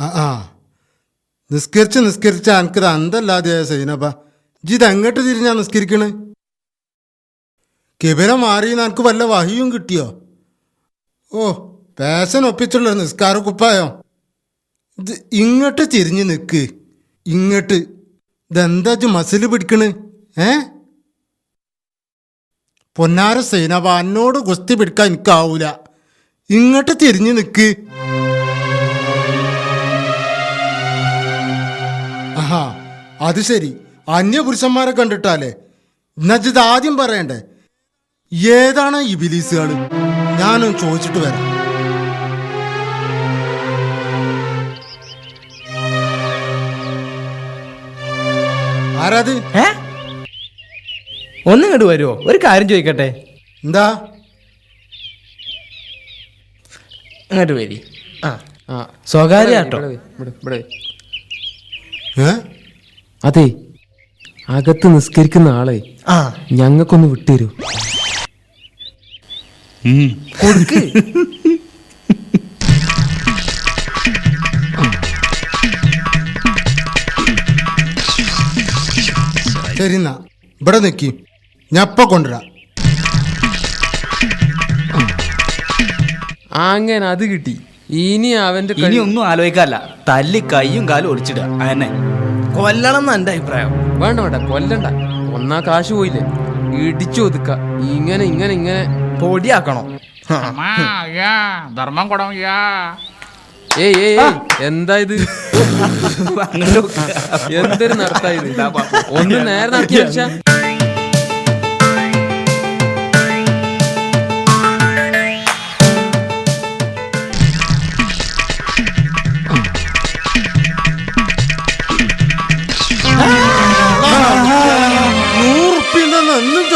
ആ ആ. നിസ്കരിച്ച് നിസ്കരിച്ച എനിക്കത് അന്തല്ലാതെയായ സൈനബ. ജിത് എങ്ങോട്ട് തിരിഞ്ഞാ നിസ്കരിക്കണ്? കിബില മാറി എനിക്ക് വല്ല വഹിയും കിട്ടിയോ? ഓ പേശൻ ഒപ്പിച്ചുള്ള നിസ്കാര കുപ്പായോ? ഇത് ഇങ്ങോട്ട് തിരിഞ്ഞ് നിൽക്ക് ഇങ്ങോട്ട്. ഇതെന്താ മസിൽ പിടിക്കണ്? ഏ? പൊന്നാര സൈനബ എന്നോട് ഗുസ്തി പിടിക്കാൻ എനിക്കാവൂല. ഇങ്ങോട്ട് തിരിഞ്ഞ് നിൽക്ക് ആഹാ അത് ശരി. അന്യപുരുഷന്മാരെ കണ്ടിട്ടാലേ. നജിത് ആദ്യം പറയണ്ടേ? ഏതാണ് ഈ ബിലീസുകൾ ഞാനും ചോദിച്ചിട്ട് വരാം. ആരാത് ഏ? കണ്ടു വരുമോ ഒരു കാര്യം ചോദിക്കട്ടെ. എന്താ? അങ്ങോട്ട് വരി. ആ. ആ. സ്വകാര്യ കേട്ടോ ഇവിടെ ഇവിടെ, അതെ. അകത്ത് നിസ്കരിക്കുന്ന ആളെ ആ. ഞങ്ങൾക്കൊന്ന് വിട്ടുതരൂ. കൊടുക്ക്. ശരി എന്നാ. ഇവിടെ നിൽക്കി ഞപ്പ കൊണ്ടുവരാം. അങ്ങനെ അത് കിട്ടി. ഇനി അവന്റെ ഇനി ഒന്നും ആലോചിക്കാല്ല തല്ലി കൈയും കാലും ഒടിച്ചിടുക അതന്നെ. കൊല്ലണം എന്നാ എന്റെ അഭിപ്രായം. വേണ്ട വേണ്ട. കൊല്ലണ്ട. ഒന്നാ കാശ് പോയില്ലേ? ഇടിച്ചു ഒതുക്ക. ഇങ്ങനെ ഇങ്ങനെ ഇങ്ങനെ. പൊടിയാക്കണോ? ധർമ്മം കൊടം ഏയ് ഏയ് ഏയ്, എന്താ ഇത്? എന്തൊരു നടത്താ ഇത്? ഒന്ന് നേരെ നടത്തി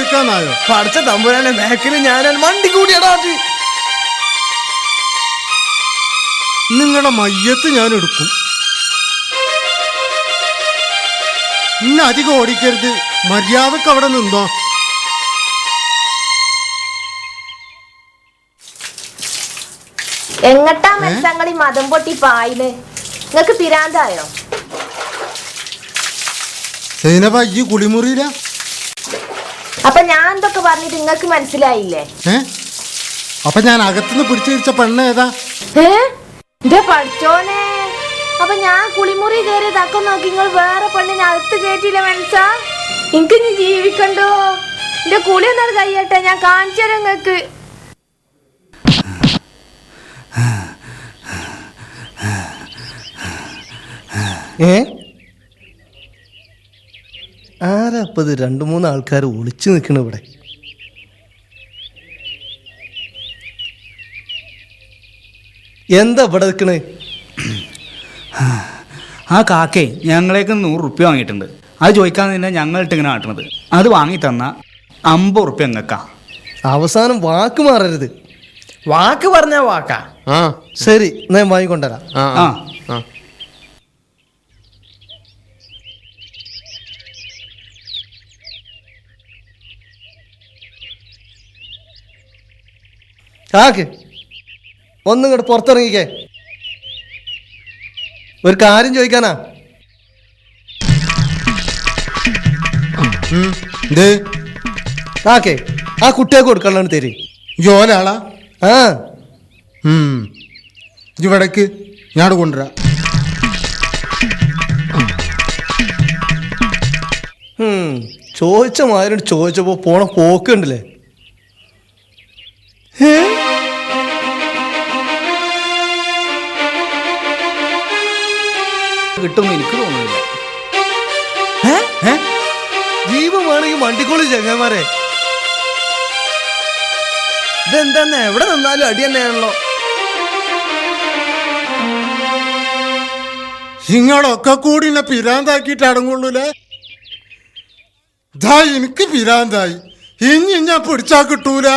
നൂറുപ്പിണ്ടെന്ന് പഠിച്ച തമ്പുരാനെ മേക്കിൽ ഞാൻ മണ്ടി കൂടിയടാ നിങ്ങളുടെ മയ്യത്ത് ഞാൻ എടുക്കും ഇന്ന് അധികം ഓടിക്കരുത്. മര്യാദയ്ക്ക് അവിടെ നിന്നോ. എങ്ങട്ടാ മനസ്സങ്ങളി മതം പൊട്ടി പായിന് നിങ്ങക്ക് പിരാന്തായോ സൈനബ ഈ കുളിമുറിയില? അപ്പൊ ഞാൻ എന്തൊക്കെ പറഞ്ഞിട്ട് നിങ്ങൾക്ക് മനസ്സിലായില്ലേ? ഏ? അപ്പൊ ഞാൻ അകത്തുനിന്ന് പിടിച്ചു പിടിച്ച പെണ്ണ് ഏതാ? ഏ? എന്റെ പഠിച്ചോനെ. അപ്പൊ ഞാൻ കുളിമുറി കയറി തക്കം നോക്കി നിങ്ങൾ വേറെ പെണ്ണിനെ അകത്ത് കയറ്റിയില്ല മനസ്സാ? എനിക്ക് ഇനി ജീവിക്കണ്ടോ? എന്റെ കുളി ഒന്നാണ് കഴിയട്ടെ ഞാൻ കാണിച്ചു തരാം നിങ്ങക്ക് ഏ? ആരാ രണ്ട് മൂന്ന് ആൾക്കാർ ഒളിച്ചു നിൽക്കണം ഇവിടെ. എന്താ ഇവിടെ നിൽക്കണേ? ആ കാക്കേ ഞങ്ങളേക്ക് നൂറ് റുപ്യ വാങ്ങിയിട്ടുണ്ട്. അത് ചോദിക്കാൻ തന്നെ ഞങ്ങളിട്ട് ഇങ്ങനെ ആട്ടണത് അത് വാങ്ങി തന്ന അമ്പത് റുപ്യ ഞങ്ങൾക്കാ അവസാനം വാക്ക് മാറരുത്. വാക്ക് പറഞ്ഞ വാക്കാ. ആ. ശരി എന്നാ ഞാൻ വാങ്ങിക്കൊണ്ടുവരാം. ആ. ആ. കാക്ക് ഒന്നും ഇങ്ങോട്ട് പുറത്തിറങ്ങിക്കേ. ഒരു കാര്യം ചോദിക്കാനാ? കാക്കേ ആ കുട്ടിയെ കൊടുക്കണതാണ് തരി. ജോലാളാ ആ. ഇവിടേക്ക് ഞാൻ കൊണ്ടുവരാം. ചോദിച്ച മാതിരി ചോദിച്ചപ്പോ പോണ പോക്കുണ്ടല്ലേ? കിട്ടുമെന്ന് എനിക്ക് തോന്നുന്നില്ല. ജീവമാണെങ്കിൽ വണ്ടിക്കോളി ചങ്ങന്മാരെ. ഇതെന്താന്ന്? എവിടെ നിന്നാലും അടി തന്നെയാണല്ലോ. നിങ്ങളൊക്കെ കൂടി എന്നെ പിരാന്താക്കിയിട്ട് അടങ്ങുള്ളൂലേ? ദാ എനിക്ക് പിരാന്തായി. ഇനി ഞാൻ പിടിച്ചാ കിട്ടൂല.